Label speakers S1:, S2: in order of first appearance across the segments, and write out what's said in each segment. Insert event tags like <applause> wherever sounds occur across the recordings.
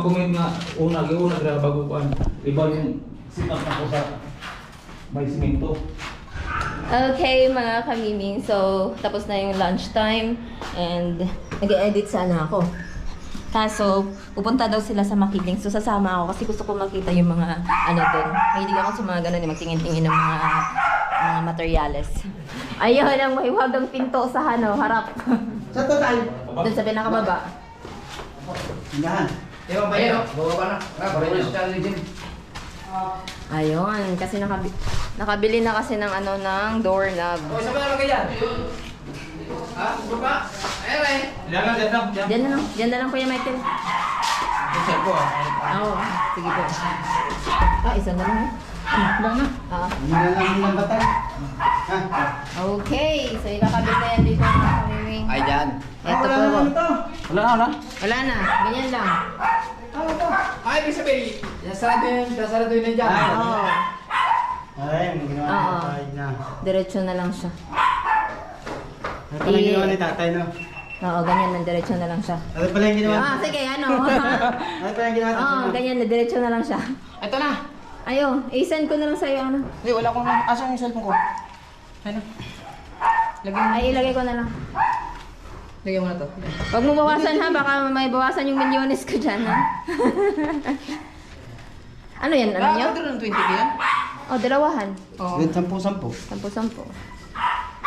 S1: mag-comment nga una, giuna gra bago kuan. Iba yung sit up na ko sa may simento.
S2: Okay, mga kamiming. So, tapos na yung lunchtime and nag-edit sana ako. Kaso, pupunta daw sila sa Makiling. So, sasama ako kasi gusto ko makita yung mga ano doon. Mahilig ako sa mga ganun, yung magtingin-tingin ng mga mga materyales. <laughs> Ayun ang mahiwagang pinto sa ano, harap.
S3: Sa total.
S2: doon sa pinakababa.
S3: Yan.
S4: Ewan yan, oh. Bababa na. Ah, parang yung sa legend.
S2: Ayun, kasi nakabi nakabili na kasi ng ano ng doorknob.
S4: O, isa pa naman kaya? Ha? Baba? Ayan eh.
S1: Diyan lang, diyan lang, diyan.
S2: Na lang, diyan na lang Kuya Michael.
S1: Isa ko ah.
S2: Oo, sige po. Ah, isa na lang. eh.
S1: Lang na.
S2: Ah.
S3: Hindi na lang yung batay. Ha?
S2: Okay, so ikakabit na yan dito mga kamiming.
S4: Ay, dyan.
S2: Ito
S3: Wala
S2: po.
S1: Wala na, wala.
S2: Wala na, ganyan lang.
S3: Ano to?
S4: Ay, ibig sabihin, nasarado yun, nasarado yun na dyan.
S3: Ay.
S2: Oo,
S3: Ay, may ginawa ni
S2: Oo.
S3: tatay na.
S2: diretso na lang siya.
S3: Ano pala yung ginawa ni tatay, no?
S2: Oo, ganyan na, diretso na lang siya.
S3: Ano pala yung ginawa?
S2: Ah, sige, ano?
S3: Ano pala yung ginawa
S2: Oo, ganyan na, diretso na lang siya.
S4: Ito na.
S2: Ayo, i-send ko na lang sa'yo, ano?
S4: Hindi, wala akong, asan yung cellphone ko? Ano? Lagyan mo.
S2: Ay, ilagay ko na lang.
S4: Lagyan mo na to.
S2: Huwag mo bawasan ha, baka may bawasan yung milyones ko dyan ha. <laughs> ano yan, ano nyo?
S4: Bakit ng 20 yan?
S2: O, dalawahan.
S4: Oo.
S3: Yun, sampu-sampu.
S2: Sampo-sampo.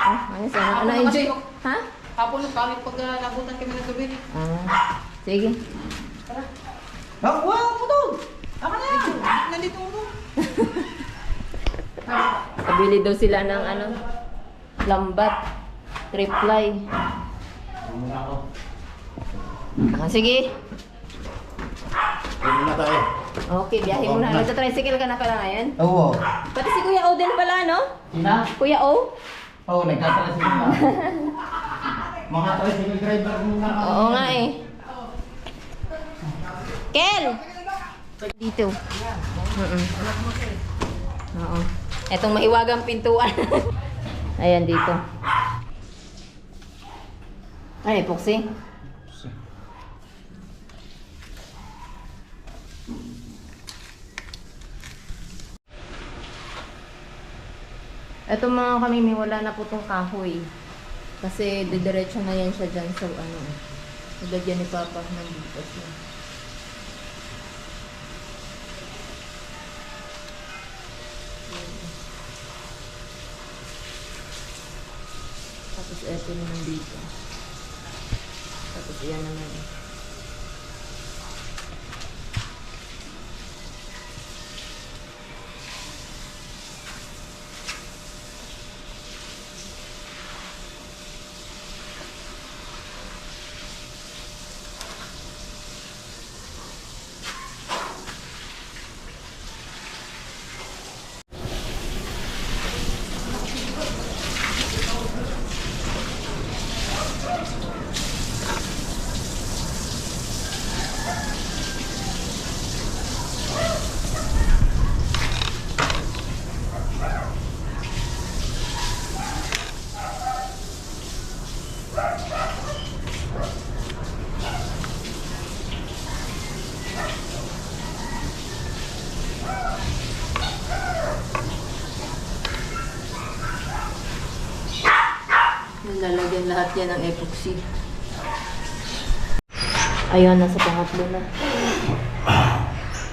S2: Oh, ayos, ano, ano, enjoy? Ha?
S4: Hapon na pangit pag uh, nabutan kami ng gabi.
S2: Ah, sige.
S3: Oh, wow, putol!
S4: Ako na yan. Nandito mo.
S2: Pabili daw sila ng ano, lambat, reply.
S1: Muna ako.
S2: Ah, sige.
S1: Muna tayo.
S2: Okay, biyahe muna. Nagsa-tricycle ka na pala ngayon?
S3: Oo.
S2: Pati si Kuya O din pala, no?
S1: Sina?
S2: Kuya O?
S1: Oo, oh, nagtatrasin na. Mga tricycle driver muna ako.
S2: Oo nga eh. Kel! Dito. Mm-mm. Oo. Etong mahiwagang pintuan. <laughs> Ayan dito. Ay, epoxy. Ito mga kami, may wala na po tong kahoy. Kasi didiretso na yan siya dyan sa ano. Nilagyan ni Papa ng butas na. Tapos eto naman dito. Tapos yan naman. Lalagyan lahat yan ng epoxy. Ayun, nasa pangatlo na.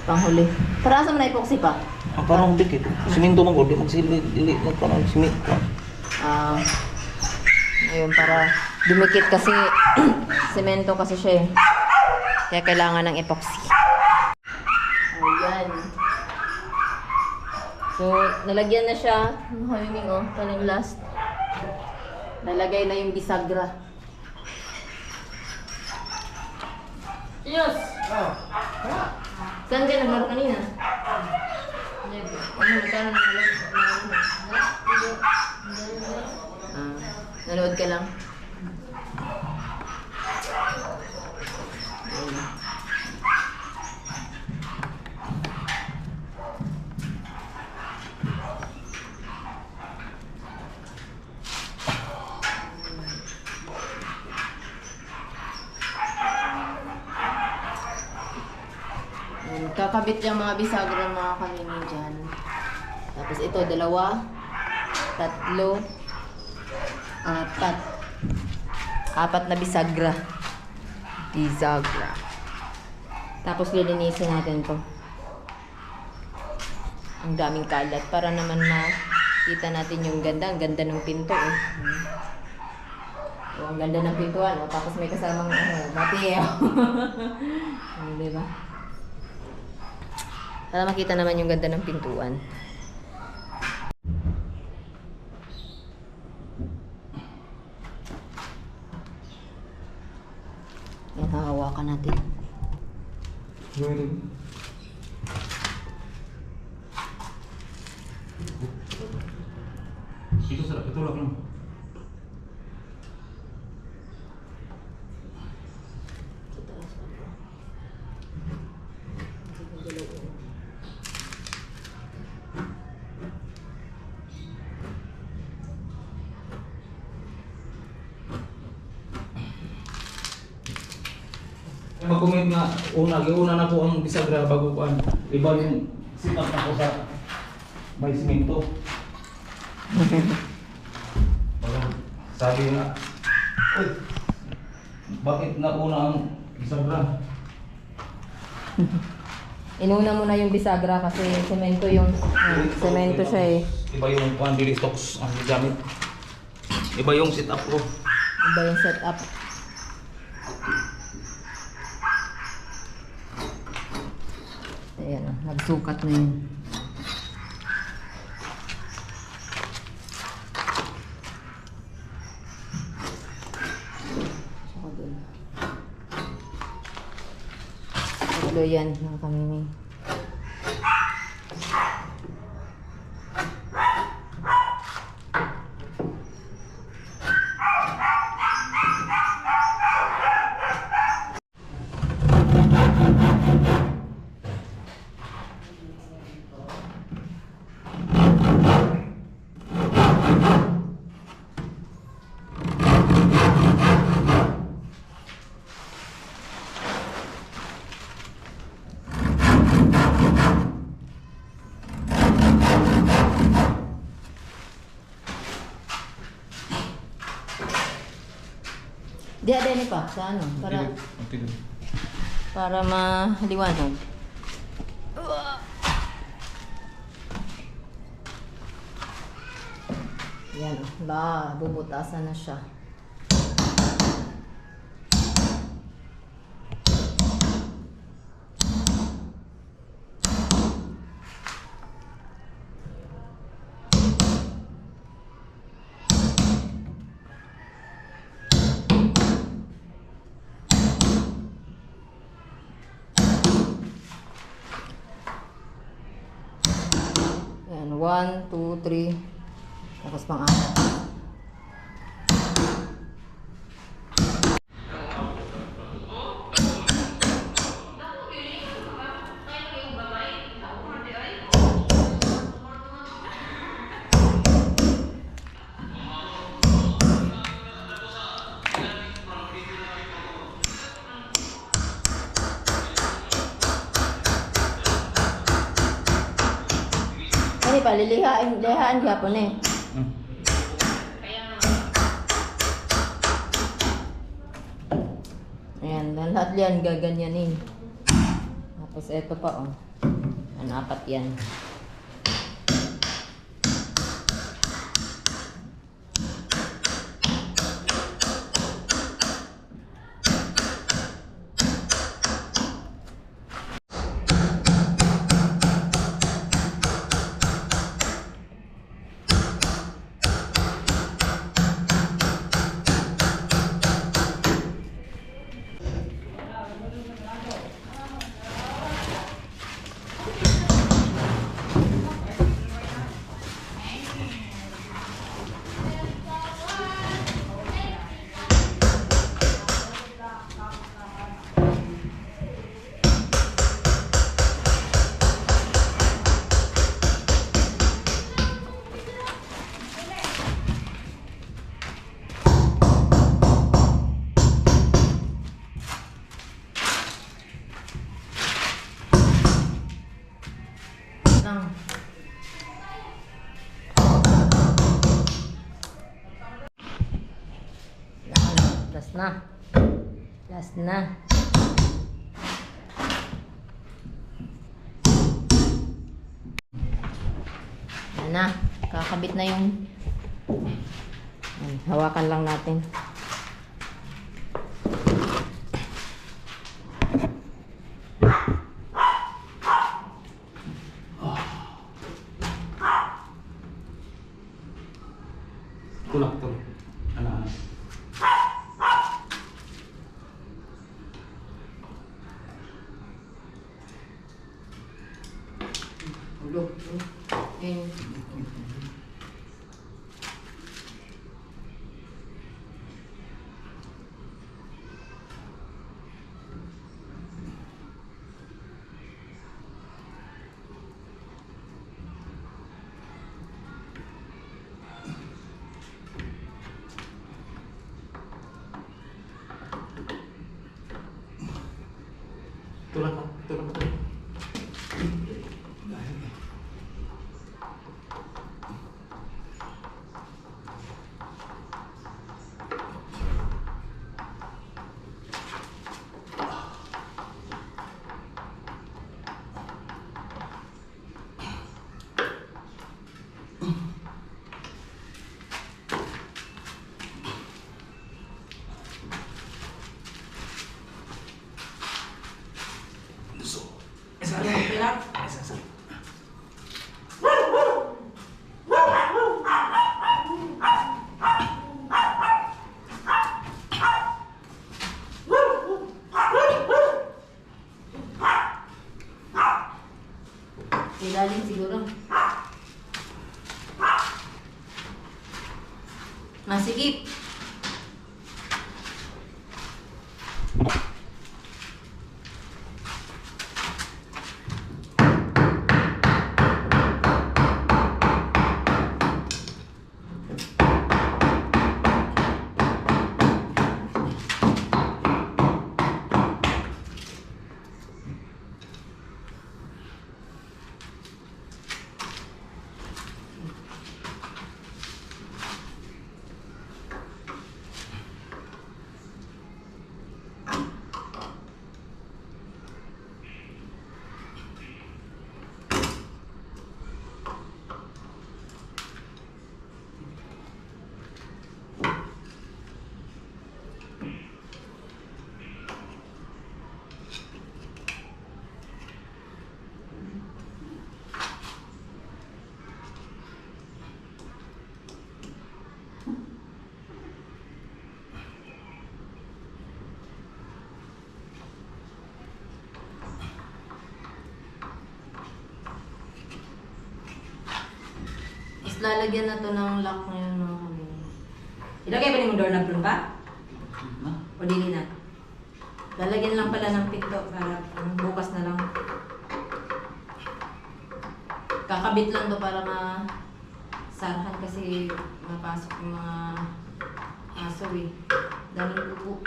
S2: Panghuli. Para asa mo na epoxy pa?
S1: Ah, parang dikit. Siminto ng gold, magsili, dili, parang siminto.
S2: Ah, ayun, para dumikit kasi <clears throat> semento kasi siya eh. Kaya kailangan ng epoxy. Ayan. So, nalagyan na siya. Ang hanging oh, taling last. Nalagay na yung bisagra. Yes!
S4: Oh.
S2: Saan ka naglaro kanina? Ano, magkano nalagay? Ah, nanood ka lang? Ayun. Ayan, kakabit yung mga bisagra mga kanini dyan. Tapos ito, dalawa, tatlo, apat. Apat na bisagra. Bisagra. Tapos lilinisin natin to. Ang daming kalat para naman makita natin yung ganda. Ang ganda ng pinto eh. Oh, ang ganda ng pintuan. Oh. Tapos may kasamang ano, bati. <laughs> Oh. di ba? Para makita naman yung ganda ng pintuan. Yan, hahawakan natin.
S1: Ito sa ito lang. Mag-comment nga, una, una na po ang bisagra bago ko ano. Iba yung up na ko sa may. Parang <laughs> Sabi nga, Uy, bakit nauna ang bisagra? <laughs>
S2: Inuna mo na yung bisagra kasi semento yung ah, semento siya eh.
S1: Iba yung stocks ang gamit. Iba yung sit up ko.
S2: Iba yung setup. Ayan, oh, nagsukat na yun. Tatlo yan, mga kamiming. Adeni pa sa ano, para para maliwanag. Yan, ba, bubutasan na siya. 2, 3. Tapos pang-apat. Apat. Ano pa, lilihain, lihaan gapon eh.
S1: Hmm.
S2: Ayan, lahat yan gaganyanin. Tapos eto pa oh. Ano, apat yan. Last na. Last na. Yan na. Kakabit na yung... Hawakan lang natin.
S1: Tulak, tulak. Ano, ano.
S2: Ulo. Yan.
S1: Tulak ka, tulak ka, tulak.
S2: Ilalim siguro. Masikip. Lalagyan na to ng lock ngayon mga kami. Ilagay ba ni mo doorknob doon pa?
S1: Na?
S2: O dili na? Lalagyan lang pala ng pinto para bukas na lang. Kakabit lang to para ma sarhan kasi mapasok yung mga aso eh. Daming lupo.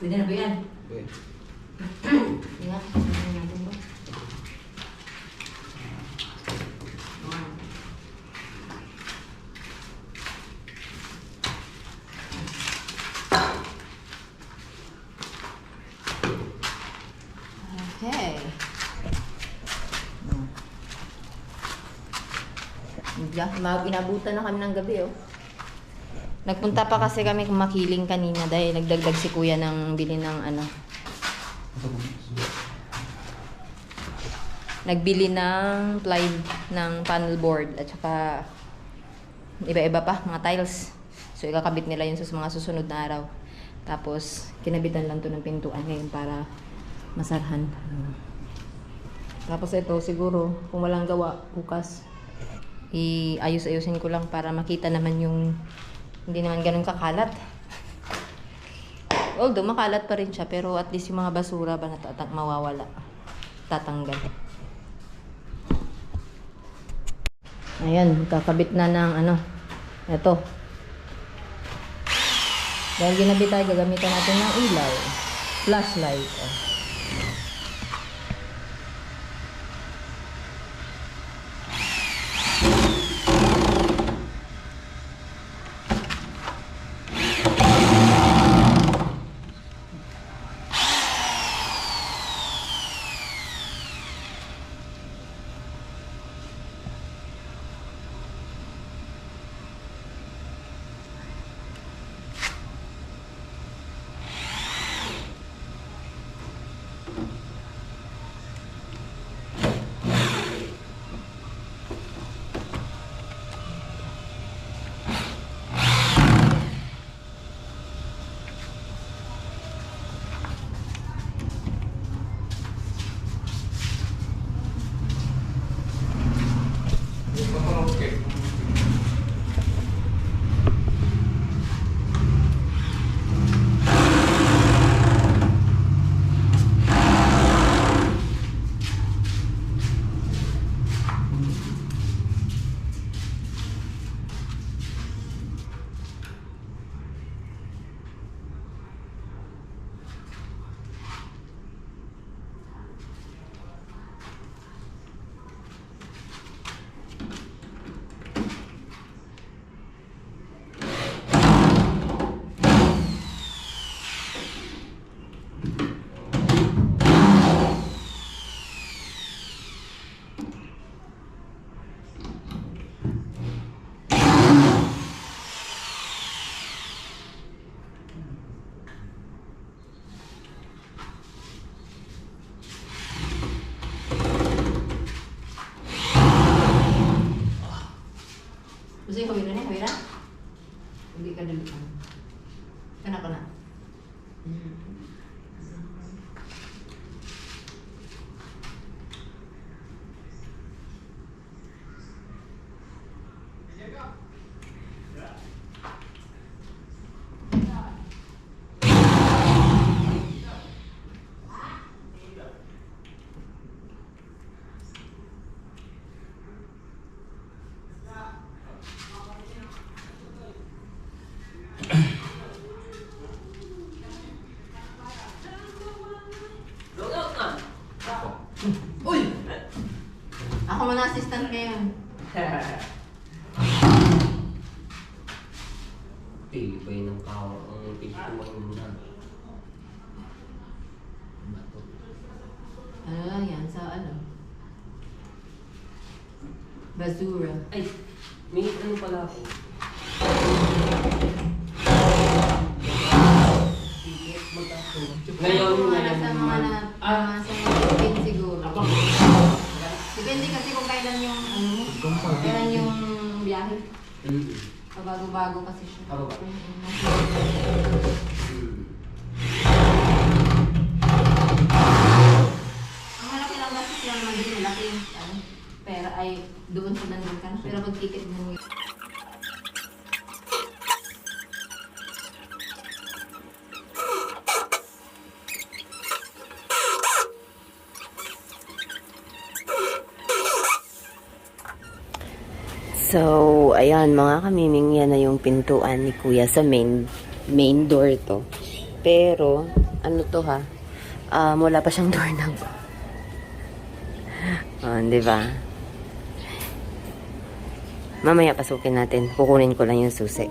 S2: Pwede na ba yan?
S1: Okay.
S2: Yeah, tingnan natin. Ayan. Okay. Inabutan na kami ng gabi, oh. Nagpunta pa kasi kami makiling kanina dahil nagdagdag si kuya ng bili ng ano, nagbili ng ply ng panel board at saka iba-iba pa, mga tiles. So, ikakabit nila yun sa mga susunod na araw. Tapos, kinabitan lang to ng pintuan ngayon para masarhan. Tapos ito, siguro, kung walang gawa, bukas, iayos-ayusin ko lang para makita naman yung hindi naman ganun kakalat. Although, makalat pa rin siya, pero at least yung mga basura ba natatang mawawala. Tatanggal. Ayan, kakabit na ng ano. Ito. Dahil ginabi tayo, gagamitan natin ng ilaw. Flashlight. Oh. Ngayon.
S5: Tibay <laughs> ng kawa ang pagkuhan mo na. Bato.
S2: Ano lang yan sa ano? Basura.
S5: Ay, may ano pala ako. Ngayon, ngayon
S2: nasa mga na,
S5: Ah,
S2: sa mga siguro.
S5: ako.
S2: Depende kasi kung kailan yung ano kailan yung biyahe. Pabago-bago kasi siya.
S5: Ako ba?
S2: Mm,
S5: Mm.
S2: Ang malaki lang kasi sila naman din, malaki yung ano, pera ay doon sa nandun ka na. Pero mag-ticket mo yun.
S6: So, ayan mga kamiming, yan na yung pintuan ni Kuya sa main main door to. Pero, ano to ha? Um, wala pa siyang <laughs> doorknob. Oh, di ba? Mamaya pasukin natin. Kukunin ko lang yung susi.